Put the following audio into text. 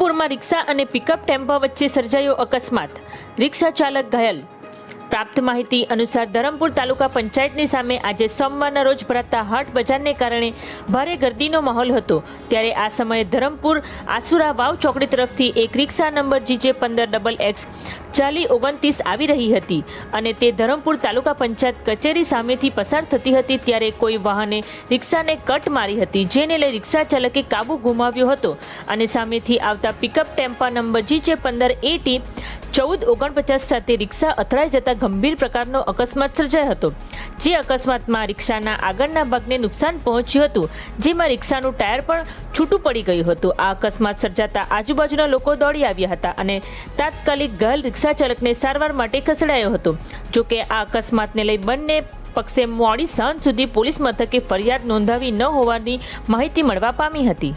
ધરમપુરમાં રિક્ષા અને pickup tempo વચ્ચે સર્જાયો અકસ્માત. રિક્ષા ચાલક ઘાયલ પ્રાપ્ત માહિતી અનુસાર ધરમપુર તાલુકા પંચાયતની સામે આજે સોમવારના રોજ ભરાતા હાટ બજારને કારણે ભારે ગર્દીનો માહોલ હતો. ત્યારે આ સમયે ધરમપુર આસુરા વાવ ચોકડી તરફથી એક રિક્ષા નંબર જીજે પંદર ડબલ એક્સ ચાલી ઓગણત્રીસ આવી રહી હતી અને તે ધરમપુર તાલુકા પંચાયત કચેરી સામેથી પસાર થતી હતી ત્યારે કોઈ વાહને રિક્ષાને કટ મારી હતી, જેને લઈ રિક્ષા ચાલકે કાબુ ગુમાવ્યો હતો અને સામેથી આવતા પિકઅપ ટેમ્પા નંબર જીજે પંદર એટી ચૌદ, ઓગણપચાસ સાથે રિક્ષા અથડાઈ જતા ગંભીર પ્રકારનો અકસ્માત સર્જાયો હતો. જે અકસ્માતમાં રિક્ષાના આગળના ભાગને નુકસાન પહોંચ્યું હતું, જેમાં રિક્ષાનું ટાયર પણ છૂટું પડી ગયું હતું. આ અકસ્માત સર્જાતા આજુબાજુના લોકો દોડી આવ્યા હતા અને તાત્કાલિક ઘાયલ રિક્ષા ચાલકને સારવાર માટે ખસેડાયો હતો. જોકે આ અકસ્માતને લઈ બંને પક્ષે મોડી સાંજ સુધી પોલીસ મથકે ફરિયાદ નોંધાવી ન હોવાની માહિતી મળવા પામી હતી.